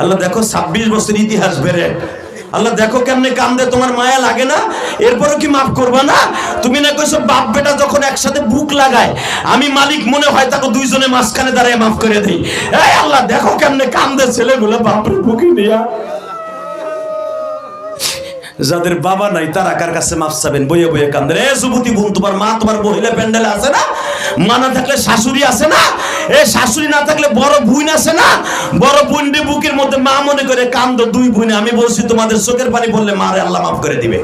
আল্লাহ দেখো ছাব্বিশ বছর ইতিহাস বেড়ে। আল্লাহ দেখো কেমনে কান্দে, তোমার মায়া লাগে না? এরপরও কি মাফ করবা না? তুমি না কইছো, বাপ বেটা যখন একসাথে বুক লাগায়, আমি মালিক মনে হয় তাকে দুইজনে মাঝখানে দাঁড়ায় মাফ করে দেই। এই আল্লাহ দেখো কেমনে কান্দে ছেলেগুলো, বাপরে বুকে নিয়া। যাদের বাবা নাই, তারা কার কাছে মাফ চাবেন? বইয়ে বইয়ে কান্দে। এ যুবতী বোন, তোমার মা তোমার মহিলা প্যান্ডেলে আছে না? মা না থাকলে শাশুড়ি আছে না? এ শাশুড়ি না থাকলে বড় বুইন আছে না? বড় বুইনটি বুকের মধ্যে মা মনে করে কান্দ দুই বুইনে আমি বলছি, তোমাদের চোখের পানি বললে মারে, আল্লাহ মাফ করে দিবে।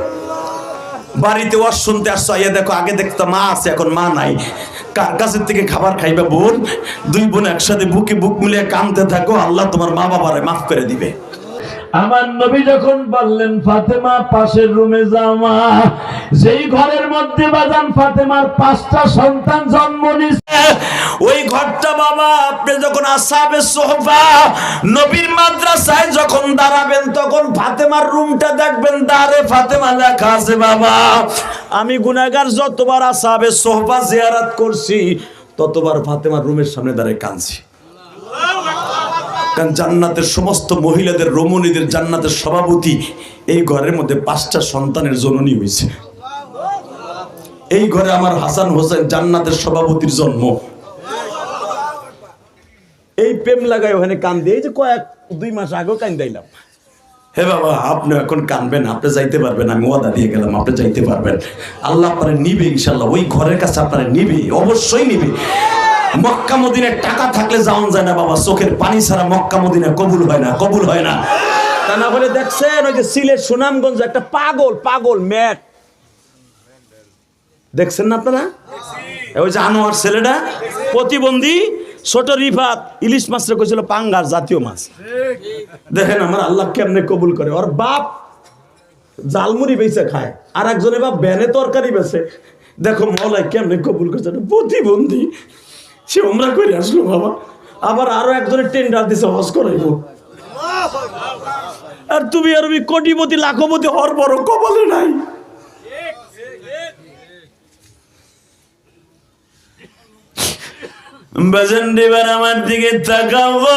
বাড়িতে ওয়াজ শুনতে আসছো, আইয়া দেখো, আগে দেখতো মা আছে, এখন মা নাই। কার কাছের থেকে খাবার খাইবে বোন? দুই বোন একসাথে বুকে বুক মিলিয়ে কাঁদতে থাকো, আল্লাহ তোমার মা বাবারে মাফ করে দিবে। আমার নবী যখন বললেন, ফাতেমা, পাশের রুমে জামা যেই ঘরের মধ্যে বাজান ফাতেমার পাঁচটা সন্তান জন্ম নিছে ওই ঘরটা বাবা, আপনি যখন আসাবে সোফা নবীর মাদ্রাসায় যখন দাঁড়াবেন, তখন ফাতেমার রুমটা দেখবেন, দাঁড়ে ফাতেমা লেখা আছে বাবা। আমি গুনাগার যতবার আসাবে সোহবা জিয়ারাত করছি, ততবার ফাতেমার রুমের সামনে দাঁড়িয়ে কাঁদছি। কারণ জান্নাতের সমস্ত মহিলাদের রমণীদের জান্নাতের সভাপতি এই ঘরের মধ্যে পাঁচটা সন্তানের জননী হয়েছে। এই ঘরে আমার হাসান হোসেন জান্নাতের সভাপতির জন্ম। এই প্রেম লাগাই ওখানে কান দিয়ে এই যে কয়েক দুই মাস আগেও কান দিলাম হে বাবা আপনি এখন কানবেন আপনি যাইতে পারবেন আমি ওয়াদা দিয়ে গেলাম আপনি যাইতে পারবেন। আল্লাহ আপনারা নিবে ইনশাল্লাহ ওই ঘরের কাছে আপনারা নিবে অবশ্যই নিবে। মক্কা মদিনের টাকা থাকলে যাওন যায় না বাবা, চোখের পানি ছাড়া মক্কা মদিনা কবুল হয় না, কবুল হয় না। তা না বলে দেখছেন, ওই যে সিলেট সুনামগঞ্জ একটা পাগল পাগল ম্যাট। দেখছেন না আপনারা? ওই যে আনোয়ার ছেলেটা, প্রতিবন্ধী, ছোট রিফাত, ইলিশ মাছটা কইছিল পাঙ্গার জাতীয় মাছ। দেখেন আমার আল্লাহ কেমনে কবুল করে। ওর বাপ জালমুড়ি বেচে খায় আর একজনে বাপ ব্যানে তরকারি বেচে। দেখো মলাই কেমনে কবুল করছে, প্রতিবন্ধী। সে ওমরা করে আসলো বাবা। আবার আরও একজনের টেন্ডার দিছে, হজ করাইব। আর তুমি আর ওই কোটিপতি, লাখপতি হর বড় কপালে নাই। বেজন দিবার আমার দিকে তাকাবো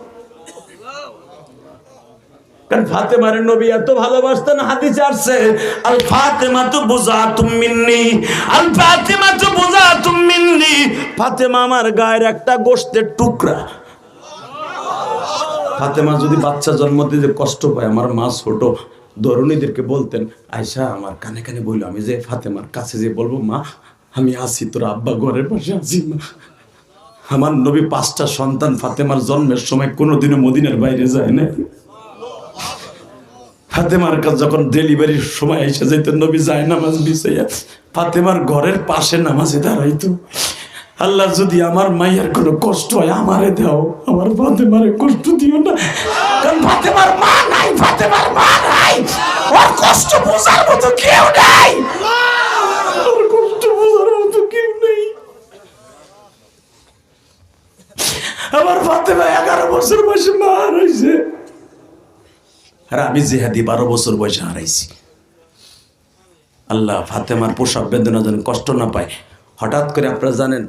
কারণ ফাতেমার নবী এত ভালোবাসতেন, হাদিসে আসছে, আল ফাতেমা তো বোঝা তুমি আল ফাতেমা তো বোঝা তুমি ফাতেমা আমার গায়ের একটা গোশতের টুকরা। ফাতেমা যদি বাচ্চা জন্ম দিতে কষ্ট পায়, আমার মা ছোট, দরুণীদেরকে বলতেন আয়সা আমার কানে কানে বলল আমি যে ফাতেমার কাছে যে বলব, মা, আমি আসি তোর আব্বা ঘরের পাশে আছি, মা। আমার নবী পাঁচটা সন্তান ফাতেমার জন্মের সময় কোনোদিনও মদিনার বাইরে যায় না ফাতেমার কাছে যখন ডেলিভারির সময় এসে যেত নবী যায় নামাজ বিছাইয়া, ফাতেমার ঘরের পাশে নামাজে দাঁড়াইতো। আল্লাহ যদি আমার মায়ের কোনো কষ্ট হয়, আমারে দাও। আমার ফাতেমারে কষ্ট দিও না। কারণ ফাতেমার মা নাই, ফাতেমার মা নাই। ওর কষ্ট বোঝার মতো কেউ নাই। আমার ফাতেমা এগারো বছর বয়সে মা রয়েছে। আর আমি জেহাদি, বারো বছর বয়সে হারাইছি। আল্লাহ ফাতেমার পোশাক বেদনা যেন কষ্ট না পায়। হঠাৎ করে আপনারা জানেন,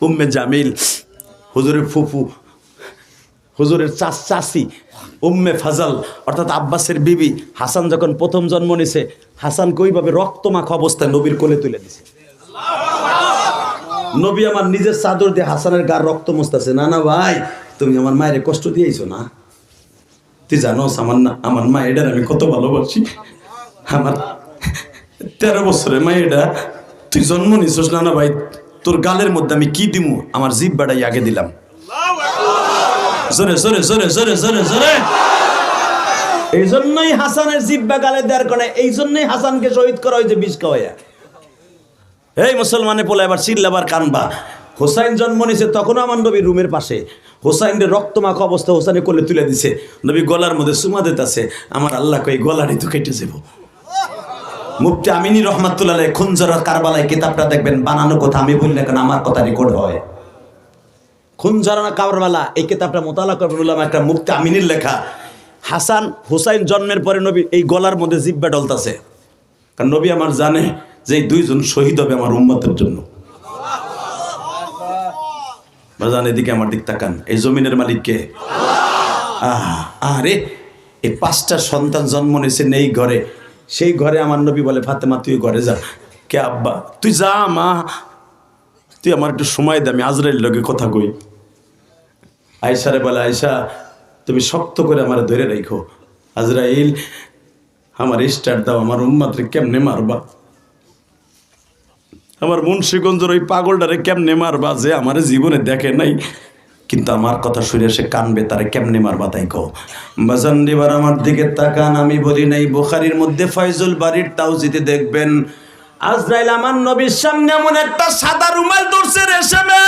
উম্মে জামিল, হুজুরের ফুফু, হুজুরের চাচ, চাচি, উম্মে ফাজাল, অর্থাৎ আব্বাসের বিবি, হাসান যখন প্রথম জন্ম নিছে হাসানকে ওইভাবে রক্তমাখা অবস্থায় নবীর কোলে তুলে দিছে। নবী আমার নিজের চাদর দিয়ে হাসানের গার রক্ত মুস্তাছে না না ভাই, তুমি আমার মায়ের কষ্ট দিয়েছ না? তুই জানোস আমার না আমার মা আমি কত ভালোবাসি। আমার তেরো বছরের মা এটা তুই জন্ম নিছিস না না ভাই, তোর গালের মধ্যে আমি কি দিমু? আমার জিভ বাড়াই আগে দিলাম। জোরে জোরে জোরে জোরে জোরে জোরে। এই জন্যই হাসানের জিব্বা গালে দেওয়ার কারণে, এই জন্যই হাসানকে শহীদ করা হয়েছে বিষ খাওয়াইয়া। এই মুসলমানে পোলা এবার চিল্লাবার কানবা হোসাইন জন্ম নিয়েছে তখনও আমার নবীর রুমের পাশে। হোসাইনের রক্তমাখ অবস্থা হোসাইনে কোলে তুলে দিছে। নবী গলার মধ্যে সুমা দিতেছে, আমার আল্লাহ কই, গলারই তো কেটে যাব মুফতি আমিনী রহমাতুল্লাহ খুনজরা কারবালায় কিতাবটা দেখবেন, বানানো কথা, আমি বললে কেন, আমার কথা রেকর্ড হয়। খুনজরা কারবালা, এই কিতাবটা মোতালা করবুল্লাহ একটা মুফতি আমিনীর লেখা। হাসান হুসাইন জন্মের পরে নবী এই গলার মধ্যে জিব্বা ডলতাছে। কারণ নবী আমার জানে যে দুইজন শহীদ হবে আমার উম্মতের জন্য। বাজান এদিকে আমার দিক তাকান। এই জমিনের মালিক কে? আহ, আরে এই পাঁচটা সন্তান জন্ম নিয়েছেন নেই ঘরে। সেই ঘরে আমার নবী বলে ফাতেমা তুই ঘরে যা। কে আব্বা? তুই যা মা। তুই আমার একটু সময় দে আমি আজরাইল লগে কথা কই। আয়সারে বলে আয়সা তুমি শক্ত করে আমার ধরে রাখো আজরাইল আমার স্টার দাও আমার উম্মাত্রে কেমনে মারবা? আমার মুন্সীগঞ্জের ওই পাগলটারে কেমনে মারবা যে আমার জীবনে দেখে নাই? কিন্তু আমার কথা শুনে সে কানবে, তারে কেমনে মারবা তাই কো বাজান, এবার আমার দিকে তাকান, আমি বলি নাই, বোখারির মধ্যে ফয়জুল বাড়ির তাও তাওজিতে দেখবেন, আজরাইল আমার নবীর সামনে এমন একটা সাদা রুমাল ধরছে রেশমে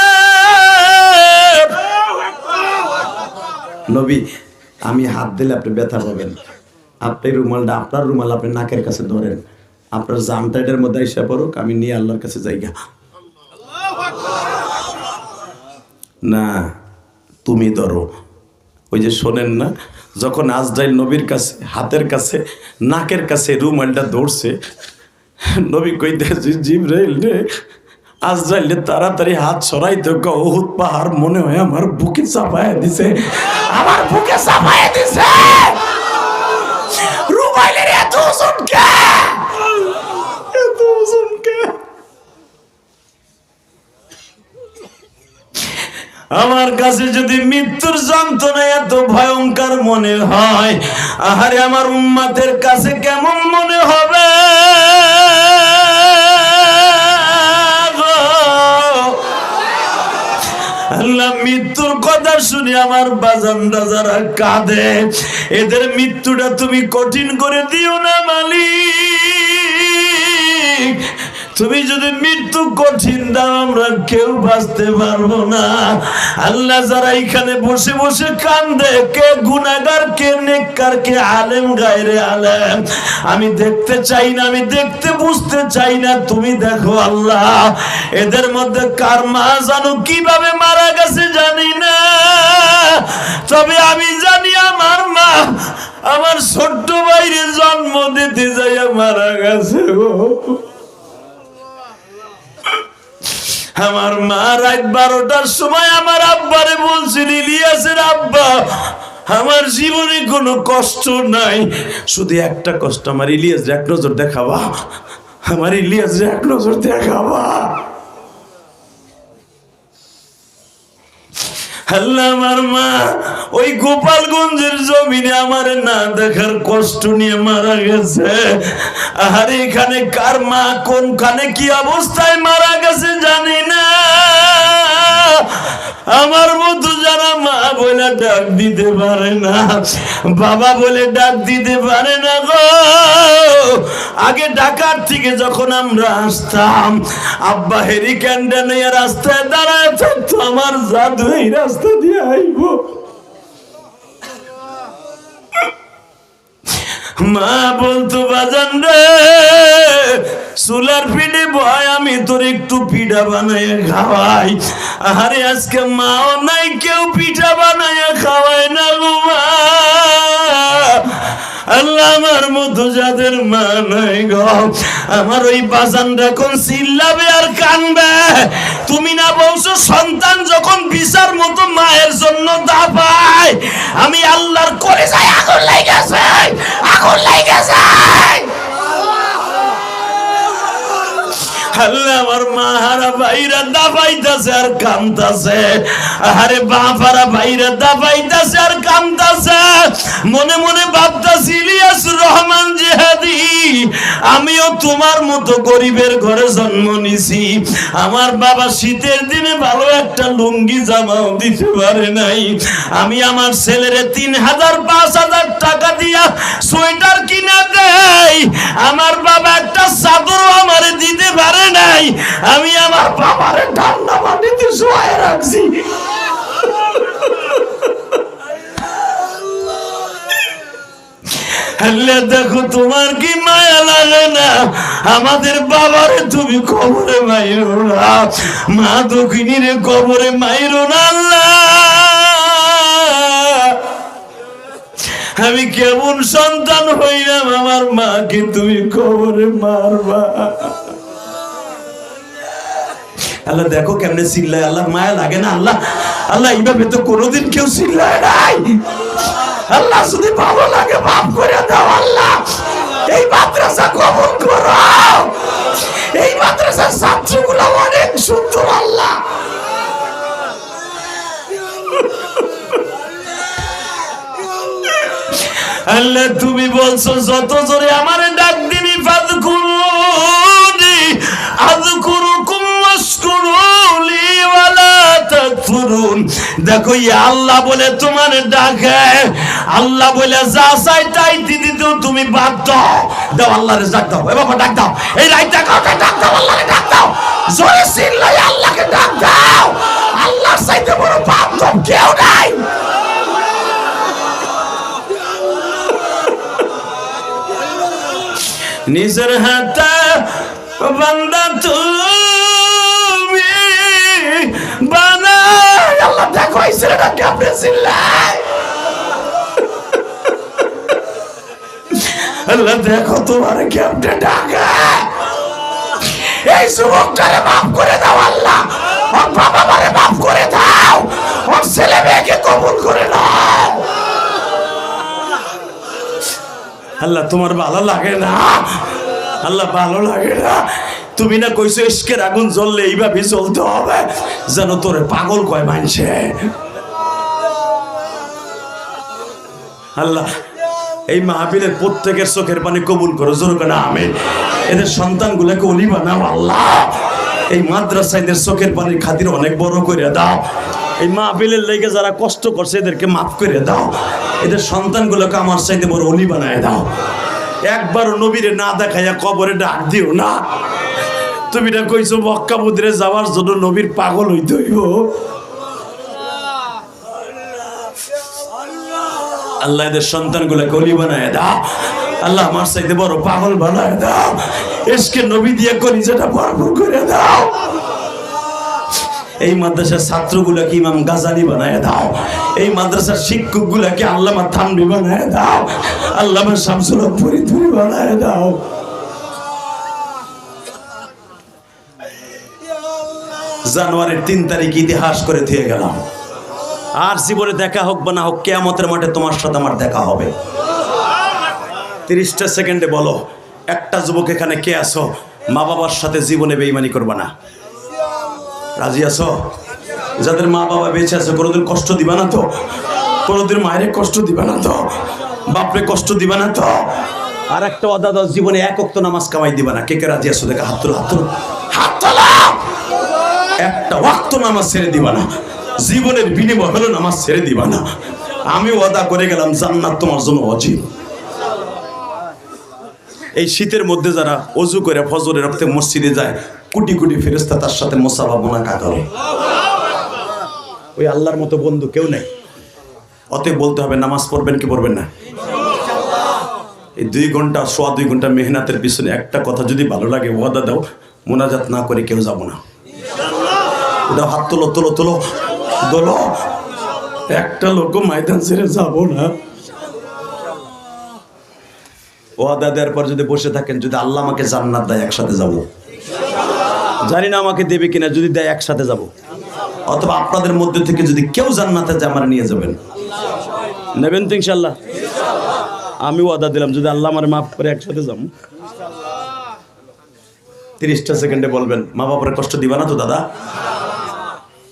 নবী, আমি হাত দিলে আপনি ব্যথা পাবেন। আপনি রুমালটা, আপনার রুমাল আপনি নাকের কাছে ধরেন। আপনার জামটাইটের মধ্যে এসে পড়ুক, আমি নিয়ে আল্লাহর কাছে যাইগা। না, তুমি ধরো। ওই যে শোনেন না, যখন আজরাইল নবীর কাছে, হাতের কাছে, নাকের কাছে রুমালটা ধরছে, নবী কইতেছে জিব্রাইল রে, আজরাইল রে, তাড়াতাড়ি হাত সরাইতে বহুত পাহাড় মনে হয় আমার বুকে চাপায় দিছে। আমার বুকে চাপায় দিছে। রুমাইলের এত কে এত ওজন কে আমার কাছে যদি মৃত্যুর যন্ত্রণা এত ভয়ঙ্কর মনে হয়, আহারে আমার উম্মাতের কাছে কেমন মনে হবে? মৃত্যুর কথা শুনে আমার বাজানরা যারা কাঁদে। এদের মৃত্যুটা তুমি কঠিন করে দিও না, মালিক। তুমি যদি মৃত্যু কঠিন দাও, আমরা কেউ বাঁচতে পারব না। আল্লাহ যারা এখানে বসে বসে কান্দে, কে গুনাগার কে নেককার, কে আলেম, গায়রে আলেম। আমি দেখতে চাই না, আমি দেখতে বুঝতে চাই না, তুমি দেখো আল্লাহ, এদের মধ্যে কার মা জানো কীভাবে মারা গেছে জানি না। তবে আমি জানি আমার মা, আমার ছোট্ট বাইরে জন্ম দিতে যাইয়া মারা গেছে গো। আমার মা রাত বারোটার সময় আমার আব্বারে বলছিল, ইলিয়াসের আব্বা, আমার জীবনে কোনো কষ্ট নাই। শুধু একটা কষ্ট, আমার ইলিয়াস এক নজর দেখাবা, আমার ইলিয়াস এক নজর দেখাবা। আল্লাহ আমার মা, ওই গোপালগঞ্জের জমিনে আমার না দেখার কষ্ট নিয়ে মারা গেছে। আর এখানে কার মা কি অবস্থায় মারা গেছে জানি না। আমার মতো যারা মা বলে ডাক দিতে পারে না, বাবা বলে ডাক দিতে পারে না গো। আগে ঢাকার থেকে যখন আমরা আসতাম, আব্বা হেরি ক্যান্ডা নিয়ে রাস্তায় দাঁড়ায় থাকতো, আমার জাদু এই রাস্তা দিয়ে আইব। মা বলতো, বাজান রে সোলার পিঠে ভয় আমি তোর একটু পিঠা বানায় খাওয়াই। আরে আজকে মাও নাই, কেউ পিঠা বানায় খাওয়ায় না গো মা। আল্লাহ আমার মতো যাদের মা গো। আমার ওই বাজানটা এখন চিল্লাবে আর কানবে। তুমি না বলছো, সন্তান যখন বিচার মতো মায়ের জন্য দা পায়, আমি আল্লাহর করে যাই আগুন লাগে আগুন লাইগেছে মনে মনে ভাবতাছি ইলিয়াস রহমান জেহাদি, আমিও তোমার মতো গরিবের ঘরে জন্ম নিছি। আমার বাবা শীতের দিনে ভালো একটা লুঙ্গি জামাও দিতে পারে নাই। আমি আমার ছেলেরে তিন হাজার, পাঁচ হাজার টাকা দিয়া সোয়েটার কিনা দেয় আমার বাবা একটা চাদরও আমারে দিতে পারে নাই, আমি আমার বাবার ঠান্ডা মাটিতে শোয়াই রাখছি। দেখো তোমার কি মায়া লাগে না? আমাদের বাবারে তুমি কবরে মাইরো না। মা দক্ষিণীরে কবরে মাইরো না আমি কেমন সন্তান হইলাম, আমার মাকে তুমি কবরে মারবা। আল্লাহ দেখো কেমনে চিল্লায়, আল্লাহ মায়া লাগে না, আল্লাহ আল্লাহ এইভাবে তো কোনোদিন কেউ চিল্লায় নাই। আল্লাহ যদি ভালো লাগে, মাফ করে দাও আল্লাহ। এই মাদ্রাসা কবল করো। এই মাদ্রাসার ছাত্রগুলো অনেক সুন্দর আল্লাহ। আল্লাহ, তুমি বলছো, যত জোরে আমার ডাক দিবি আযকুরুকুম ওয়াশকুরুলি ওয়ালা তাকফুরুন দেখো আল্লাহ বলে তোমার ডাকে। আল্লাহ বলে, যা চাই তাই দিদি তো তুমি বাধ্য দাও। আল্লাহরে ডাক দাও। এ বাবা, ডাক দাও। এই রাইট ডাক ডাক দাও। আল্লাহরে ডাক দাও। নাই। নিজের হাতে বান্দা তুমি আল্লাহ দেখো, এই ছেলেটা কেমনে চিল্লায়? আল্লাহ দেখো, তোমার কেমনে ডাকা? এই যুবকটারে মাফ করে দাও, আল্লাহ। ছেলে মেয়েকে কবুল করে নাও। আল্লাহ, তোমার ভালো লাগে না? আল্লাহ, ভালো লাগে না? তুমি না কইছো ইস্কের আগুন জ্বললে এইভাবে চলতে হবে। যেন তোরে পাগল কয় মানছে আল্লাহ, এই মাহফিলের প্রত্যেকের চোখের পানি কবুল করো, জোর না আমি এদের সন্তানগুলোকে অলি বানাও আল্লাহ। এই মাদ্রাসাইদের চোখের পানির খাতির অনেক বড় করে দাও। এই মাহফিলের লেগে যারা কষ্ট করছে, এদেরকে মাফ করে দাও। এদের সন্তানগুলোকে আমার চাইতে বড় অলি বানায় দাও। একবার নবীরে না দেখাইয়া কবরে ডাক দিও না। তুমি না কইছো, মক্কা মদিরে যাওয়ার জন্য নবীর পাগল হইতে হইব। আল্লাহ এদের সন্তানগুলো কলি বানায় দাও। আল্লাহ আমার চাইতে বড় পাগল বানায় দাও। এসকে নবী দিয়ে করি যেটা ভরপুর করে দাও। এই মাদ্রাসার ছাত্রগুলোকে ইমাম গাজালি বানায় দাও। এই মাদ্রাসার শিক্ষকগুলোকে আল্লামা থানবি বানায় দাও। আল্লামা শামসুল ফরিদপুরি বানায় দাও। জানুয়ারির তিন তারিখ ইতিহাস করে থিয়ে গেলাম। আর জীবনে দেখা হোক বা না হোক, কেয়ামতের মাঠে তোমার সাথে আমার দেখা হবে। তিরিশটা সেকেন্ডে বলো, একটা যুবক এখানে কে আসো মা বাবার সাথে জীবনে বেইমানি করবা না। রাজি আছো? যাদের মা বাবা বেঁচে আছে, কোনোদিন কষ্ট দিবা না তো? কোনোদিন মায়ের কষ্ট দিবা না তো? বাপরে কষ্ট দিবা না তো? আর একটা অদা দাও, জীবনে এক অক্ত নামাজ কামাই দিবা না। কে কে রাজি আছো? দেখা, হাত তোলো, হাত হাত একটা ওয়াক্ত নামাজ ছেড়ে দিবা না। জীবনের বিনিময় হলো নামাজ ছেড়ে দিবা না। আমি ওয়াদা করে গেলাম, জান্নাত তোমার জন্য অজীব। এই শীতের মধ্যে যারা অজু করে ফজরে রক্তে মসজিদে যায় কোটি কোটি ফেরেস্তা তার সাথে মোসাফা মোনাকা করে ওই আল্লাহর মতো বন্ধু কেউ নেই। অতএব বলতে হবে, নামাজ পড়বেন কি পড়বেন না? এই দুই ঘণ্টা, সোয়া দুই ঘণ্টা মেহনাতের পিছনে একটা কথা যদি ভালো লাগে, ওয়াদা দাও, মোনাজাত না করে কেউ যাব না। দাও হাত তোলো তোলো তোলো, দোলো। একটা লোক ময়দান ছেড়ে যাব না। ওয়াদা দেওয়ার পর যদি বসে থাকেন, যদি আল্লাহ আমাকে জান্নাত দেয়, একসাথে যাব। জানি না আমাকে দেবে কিনা, যদি দেয় একসাথে যাব। অথবা আপনাদের মধ্যে থেকে যদি কেউ জান্নাতে যায়, আমার নিয়ে যাবেন। নেবেন তো ইনশাল্লাহ আমি ওয়াদা দিলাম, যদি আল্লাহ আমার মাফ করে একসাথে যাব তিরিশটা সেকেন্ডে বলবেন, মা বাবার কষ্ট দিবা না তো, দাদা?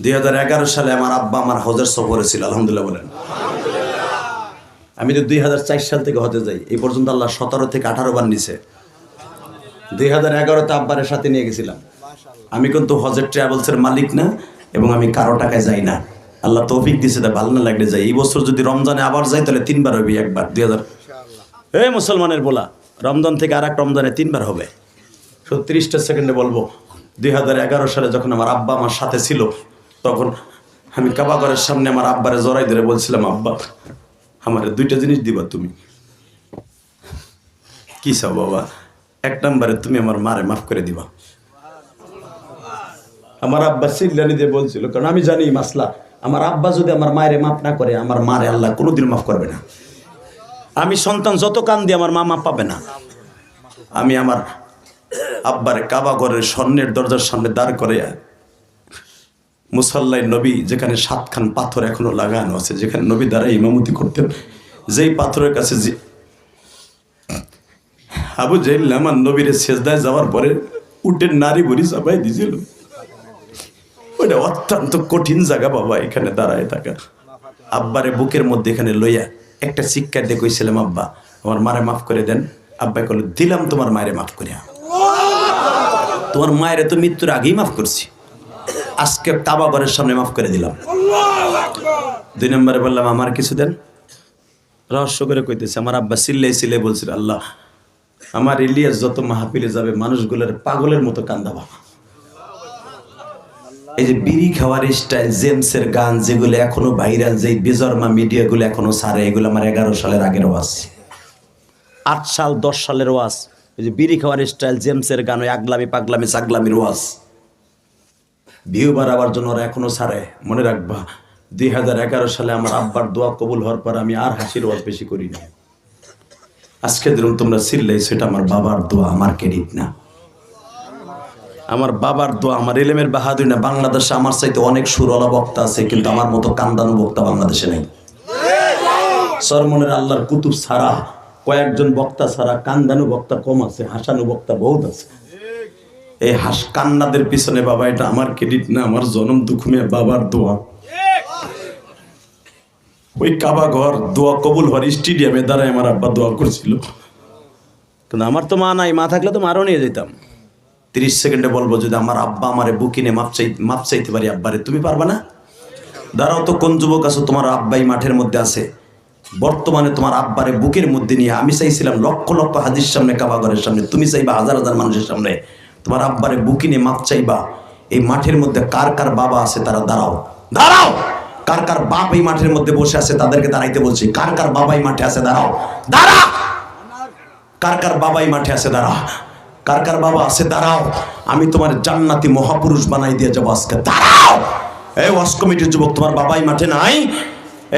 দুই হাজার এগারো সালে আমার আব্বা আমার হজের সফরে ছিল, আলহামদুলিল্লাহ বলেন। আমি তো দুই হাজার চার সাল থেকে হতে যাই, এই পর্যন্ত আল্লাহ সতেরো থেকে আঠারো বার নিছে। দুই হাজার এগারোতে আব্বারের সাথে নিয়ে গেছিলাম। আমি কিন্তু হজের ট্রাভেলসের মালিক না এবং আমি কারও টাকায় যাই না। আল্লাহ তৌফিক দিছে তাই ভালো না লাগলে যাই। এই বছর যদি রমজানে আবার যাই তাহলে তিনবার হবে একবার দুই হাজার। এই মুসলমানের বলা রমজান থেকে আর এক রমজানে তিনবার হবে। তিরিশটা সেকেন্ডে বলব দুই হাজার এগারো সালে যখন আমার আব্বা আমার সাথে ছিল তখন আমি কাবাগরের সামনে আমার আব্বারে জড়াই ধরে বলছিলাম আব্বা আমার দুইটা জিনিস দিবা তুমি। কি সব বাবা? এক নম্বরে তুমি আমার মারে মাফ করে দিবা। আমার আব্বা সিল্লানি দিয়ে বলছিল, কারণ আমি জানি মাসলা। আমার আব্বা যদি আমার মায়ের মাফ না করে, আমার মারে আল্লাহ কোনোদিন মাফ করবে না। আমি সন্তান যত কান দিয়ে আমার মা মাপ পাবে না। আমি আমার আব্বার কাবা ঘরের স্বর্ণের দরজার সামনে দাঁড় করে মুসাল্লাই নবী, যেখানে সাতখান পাথর এখনও লাগানো আছে, যেখানে নবী দ্বারা ইমামতি করতেন, যেই পাথরের কাছে যে আবু জাইল আমার নবীর শেষদায় যাওয়ার পরে উটের নারী বুড়ি চাপাই দিয়েছিল ওটা অত্যন্ত কঠিন জায়গা বাবা, এখানে দাঁড়ায় থাকা। আব্বারে বুকের মধ্যে এখানে লইয়া একটা শিক্ষা দিয়ে কইছিলাম, আব্বা আমার মারে মাফ করে দেন। আব্বা কল দিলাম তোমার মায়ের মাফ করিয়া। তোমার মায়ের তো মৃত্যুর আগেই মাফ করছি। আজকে কাবা ঘরের সামনে মাফ করে দিলাম। দুই নম্বরে বললাম, আমার কিছু দেন? রহস্য করে কইতেছে, আমার আব্বা সিল্লাই সিল্লাই বলছিল, আল্লাহ, আমার ইলিয়াস যত মাহফিলে যাবে, মানুষগুলোর পাগলের মতো কান্দা বাবা। এই যে বিড়ি খাওয়ার স্টাইল জেমসের গান যেগুলো এখনও ভাইরাল যে বেজর্মা মিডিয়াগুলো এখনও সারে এগুলো আমার এগারো সালের আগের ওয়াজ। আট সাল, দশ সালের ওয়াজ। এই যে বিড়ি খাওয়ার স্টাইল জেমসের গান, ওই আগলামি পাগলামি সাগলামির ওয়াজ। ভিউ বাড়াবার জন্য ওরা এখনও ছাড়ে। মনে রাখবা, দুই হাজার এগারো সালে আমার আব্বার দোয়া কবুল হওয়ার পর আমি আর হাসির ওয়াজ বেশি করি না আজকে ধরুন তোমরা চিল্লাই সেটা আমার বাবার দোয়া, আমার ক্রেডিট না। আমার বাবার দোয়া, আমার এলেমের বাহাদুর না, বাংলাদেশে আমার চাইতে অনেক সুরলা বক্তা আছে, কিন্তু আমার মতো কান্দানো বক্তা বাংলাদেশে নেই। সরমনের আল্লাহর কুতুব ছাড়া কয়েকজন বক্তা ছাড়া কান্দানু বক্তা কম আছে, হাসানু বক্তা বহুত আছে। এই হাস কান্নাদের পিছনে বাবা, এটা আমার ক্রেডিট না, আমার জনম দুঃখমে বাবার দোয়া। ওই কাবা ঘর দোয়া কবুল হওয়ার স্টেডিয়ামে দ্বারাই আমার আব্বা দোয়া করছিল। কিন্তু আমার তো মা নাই, মা থাকলে তো মারও নিয়ে যেতাম। তিরিশ সেকেন্ডে বলব, যদি আমার আব্বা আমারে বুকিনে মাপ চাই মাপ চাইতে পারি, আব্বারে, তুমি পারবা না? দাঁড়াও তো, কোন যুবক আছো? তোমার আব্বাই মাঠের মধ্যে আছে। বর্তমানে তোমার আব্বারে বুকের মধ্যে নিয়ে আমি চাইছিলাম লক্ষ লক্ষ হাজির সামনে কাবাগরের সামনে, তুমি চাইবা হাজার হাজার মানুষের সামনে। তোমার আব্বারে বুকিনে মাপ চাইবা, এই মাঠের মধ্যে কার কার বাবা আছে তারা দাঁড়াও। দাঁড়াও! কার কার বাপ এই মাঠের মধ্যে বসে আছে তাদেরকে দাঁড়াইতে বলছি। কার কার বাবাই মাঠে আছে? দাঁড়াও। দাঁড়া! কার কার বাবাই মাঠে আছে? দাঁড়া। কার কার বাবা আছে? দাঁড়াও। আমি তোমার জান্নাতি মহাপুরুষ বানাই দিয়ে যাব আজকে। দাঁড়াও! এই ওয়াস কমিটির যুবক, তোমার বাবাই মাঠে নাই?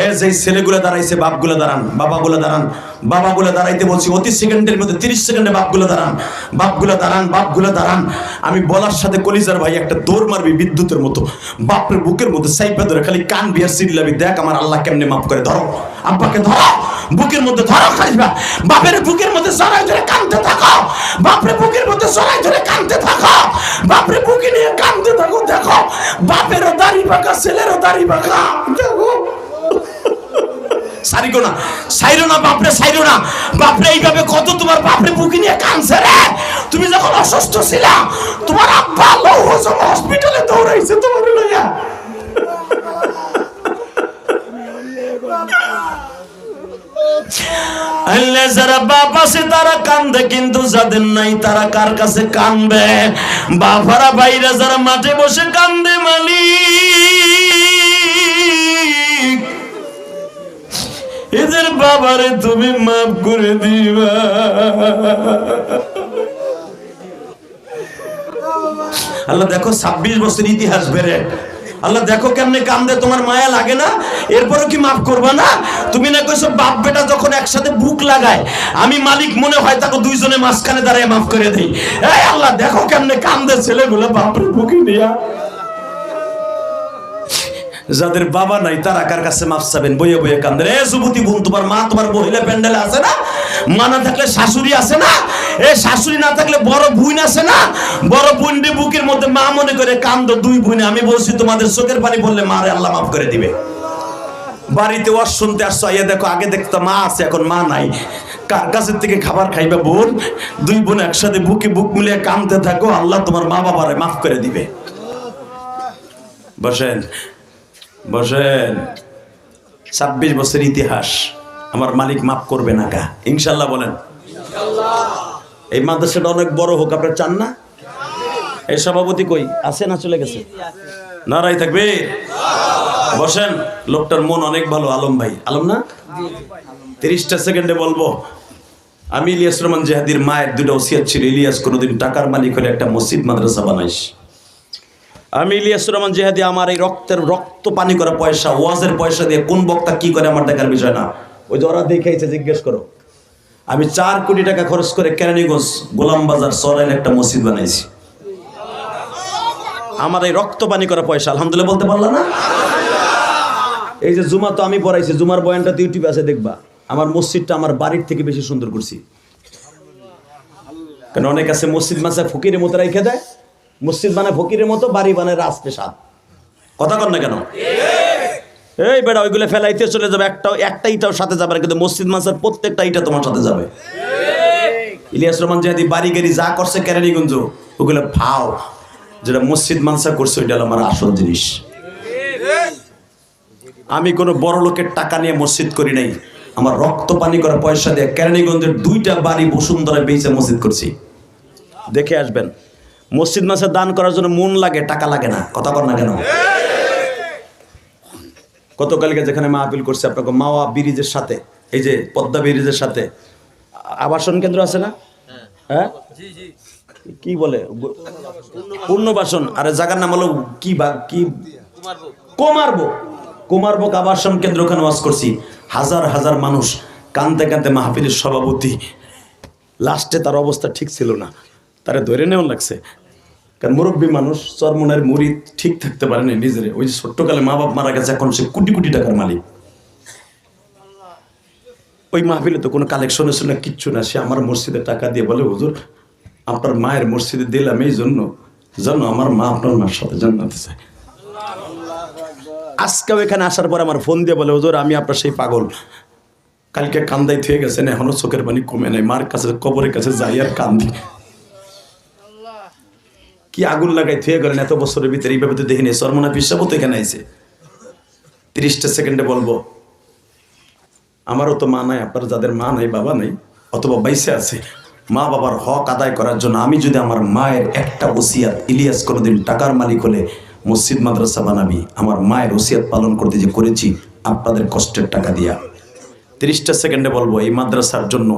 এ যে ছেলেগুলো দাঁড়াইছে, বাপগুলো দাঁড়ান, বাবাগুলো দাঁড়ান, বাবাগুলো দাঁড়াইতে বলছি, অতি সেকেন্ডের মধ্যে, তিরিশ সেকেন্ডে বাপগুলো দাঁড়ান বাপগুলো দাঁড়ান বাপগুলো দাঁড়ান। আমি বলার সাথে কলিজার ভাই একটা দৌড় মারবি বিদ্যুতের মতো, বাপের বুকের মধ্যে সাইপা ধরে খালি কান বিয়ার সিল্লাবি দেখ আমার আল্লাহ কেমনে মাফ করে, ধরো। আব্বাকে ধরো, বুকের মধ্যে ধরো খাইবা বাপের বুকের মধ্যে জড়াই ধরে কানতে থাকো, বাপরে বুকের মধ্যে জড়াই ধরে কানতে থাকো, বাপরে বুকে নিয়ে কানতে থাকো, দেখো, বাপেরও দাড়ি পাকা, ছেলেরও দাড়ি পাকা। দেখো সারিগো না সাইরো না বাপরে সাইরো না বাপরে, এইভাবে কত তোমার বাপরে বুকে নিয়ে তুমি যখন অসুস্থ তোমার আব্বা লৌহ হসপিটালে দৌড়াইছে তোমার লইয়া। যারা বাপ আছে, তারা কান্দে, কিন্তু যাদের নাই, তারা কার কাছে কানবে বাবারা বাইরে যারা মাঠে বসে কান্দে মালিক। এদের বাবারে তুমি মাফ করে দিবা। আল্লাহ দেখো ছাব্বিশ বছর ইতিহাস বেড়ে। আল্লাহ দেখো কেমনে কান্দে, তোমার মায়া লাগে না? এরপরও কি মাফ করবা না? তুমি না কইছো, বাপ বেটা যখন একসাথে বুক লাগায়, আমি মালিক মনে হয় তাকে দুইজনে মাঝখানে দাঁড়ায় মাফ করে দেই। এই আল্লাহ দেখো কেমনে কান্দে ছেলেগুলো বাপরে বুকে নিয়া যাদের বাবা নাই, তারা কার কাছে মাফ চাবেন? বইয়ে বইয়ে কান্দে। এ যুবতী বোন, তোমার মা তোমার মহিলা প্যান্ডেলে আছে না? মা না থাকলে শাশুড়ি আছে না? এ শাশুড়ি না থাকলে বড় বোন আছে না? বড় বোনটি বুকের মধ্যে মা মনে করে, কান্দ দুই বোনে, আমি বলছি তোমাদের চোখের পানি বললে মারে, আল্লাহ মাফ করে দিবে। বাড়িতে ওয়াজ শুনতে আসছো, আইয়া দেখো, আগে দেখতো মা আছে, এখন মা নাই। কার কাছের থেকে খাবার খাইবে বোন? দুই বোন একসাথে বুকে বুক মিলিয়ে কাঁদতে থাকো, আল্লাহ তোমার মা বাবারে মাফ করে দিবে। বসেন। বসেন। ছাব্বিশ বছর ইতিহাস, আমার মালিক মাফ করবে না কা। ইনশাল্লাহ বলেন। এই মাদ্রাসাটা অনেক বড় হোক, আপনার চান না? এই সভাপতি কই? আছে না চলে গেছে? নারাই থাকবে? বসেন, লোকটার মন অনেক ভালো, আলম ভাই। আলম না? তিরিশটা সেকেন্ডে বলব। আমি ইলিয়াস রহমান জেহাদির মায়ের দুটো ওসিয়াত ছিল। ইলিয়াস কোনোদিন টাকার মালিক হলে একটা মসজিদ মাদ্রাসা বানাইস। আমি ইলিয়াস রহমান জেহাদি, আমার এই রক্তের রক্ত পানি করা পয়সা, ওয়াজের পয়সা দিয়ে কোন বক্তা কি করে আমার দেখার বিষয় না। ওই যে ওরা দেখেছে জিজ্ঞেস করো। আমি চার কোটি টাকা খরচ করে কেরানীগঞ্জ গোলাম বাজার সরাইল একটা মসজিদ বানাইছি। আমার এই রক্ত পানি করা পয়সা, আলহামদুলিল্লাহ বলতে পারলা না? এই যে জুমা তো আমি পড়াইছি, জুমার বয়ানটা তো ইউটিউবে আছে, দেখবা। আমার মসজিদটা আমার বাড়ির থেকে বেশি সুন্দর করছি। কারণ অনেক আছে মসজিদ মাসে ফকিরের মতো রেখে দেয়? মসজিদ মানে ফকিরের মতো, বাড়ি রাস্তে সাত কথা কর না কেন? এই বেড়া ওইগুলো ফেলাইতে চলে যাবে একটা একটা ইটাও সাথে যাবে কিন্তু মসজিদ মাসের প্রত্যেকটা ইটা তোমার সাথে যাবে। ইলিয়াস রহমান জাহাদি বাড়ি গাড়ি যা করছে কেরানীগঞ্জ, ওগুলো ফাও। যেটা মসজিদ মানসা করছে, ওইটা আমার আসল জিনিস। আমি কোনো বড় লোকের টাকা নিয়ে মসজিদ করি নাই। আমার রক্ত পানি করা পয়সা দিয়ে কেরানীগঞ্জের দুইটা বাড়ি বসুন্ধরা বেঁচে মসজিদ করছি। দেখে আসবেন। মসজিদ মাসে দান করার জন্য মন লাগে টাকা লাগে না। কথা বল না কেন? গতকালকে যেখানে মাহফিল করছে আপনাকে মাওয়া ব্রিজের সাথে এই যে পদ্মা ব্রিজের সাথে আবাসন কেন্দ্র আছে না? হ্যাঁ। কি বলে? পূর্ণবাসন। আরে জায়গার নাম হলো কি বা কি? কুমারবো কুমারবো আবাসন কেন্দ্র ওখানে ওয়াজ করছি। হাজার হাজার মানুষ কানতে কানতে মাহফিলের সভাপতি। লাস্টে তার অবস্থা ঠিক ছিল না। তারে ধরে নেওয়া লাগছে। কারণ মুরব্বী মানুষ, চরমনের মুড়ি ঠিক থাকতে পারে না নিজের। ওই ছোট্টকালে মা বাপ মারা গেছে, এখন সে কোটি কোটি টাকার মালিক। ওই মাহফিলে তো কোনো কালেকশন ছিল না, কিচ্ছু না। সে আমার মসজিদে টাকা দিয়ে বলে, হুজুর, আপনার মায়ের মসজিদে দিলাম এই জন্য। যেন আমার মা আপনার মার সাথে জান্নাতে চায় আজকেও এখানে আসার পর আমার ফোন দিয়ে বলে, হুজুর, আমি আপনার সেই পাগল। কালকে কান্দাই থুয়ে গেছেন, এখনও চোখের পানি কমে নাই। মার কাছে, কবরের কাছে যাই আর কান্দি। কি আগুন লাগাই থুয়ে গেলেন? এত বছরের ভিতরে এইভাবে তো দেখিনি। সরমনা পিসাবো তো এখানে আইছে। তিরিশটা সেকেন্ডে বলব। আমারও তো মা নাই, আপনার যাদের মা নাই, বাবা নাই, অথবা বাইসে আছে। মা বাবার হক আদায় করার জন্য আমি যদি আমার মায়ের একটা ওসিয়াত, ইলিয়াস কোনোদিন টাকার মালিক হলে মসজিদ, মাদ্রাসা বানাবি, আমার মায়ের ওসিয়াত পালন করতে যে করেছি, আপনাদের কষ্টের টাকা দিয়া। তিরিশটা সেকেন্ডে বলব, এই মাদ্রাসার জন্য,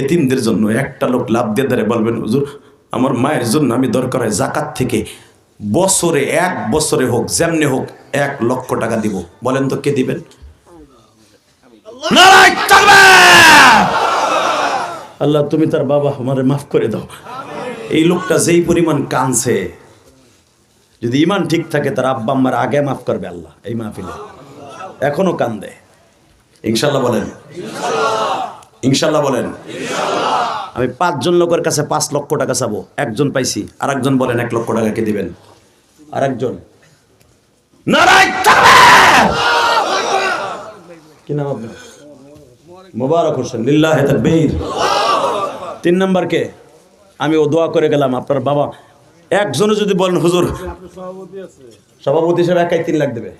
এতিমদের জন্য একটা লোক লাভ দিয়ে দাঁড়ে বলবেন, হুজুর আমার মায়ের জন্য আমি দরকার হয় জাকাত থেকে। বছরে এক বছরে হোক, যেমনে হোক, এক লক্ষ টাকা দিব। বলেন তো কে দিবেন? আল্লাহ, তুমি তার বাবা আমারে মাফ করে দাও। এই লোকটা যেই পরিমাণ কানছে যদি ইমান ঠিক থাকে, তার আব্বা আম্মার আগে মাফ করবে আল্লাহ, এই মাহফিলে। এখনও কান্দে। ইনশাল্লাহ বলেন। ইনশাল্লাহ বলেন। আমি পাঁচজন লোকের কাছে পাঁচ লক্ষ টাকা চাবো। একজন পাইছি আর একজন বলেন এক লক্ষ টাকা কে দিবেন? আর একজন! কি নাম আপনার? মোবারক হোসেন, লিল্লাহ তিন নাম্বার কে? আমি ও দোয়া করে গেলাম, আপনার বাবা। একজনে যদি বলেন, হুজুর সভাপতি হিসেবে একাই তিন লাখ দেবে।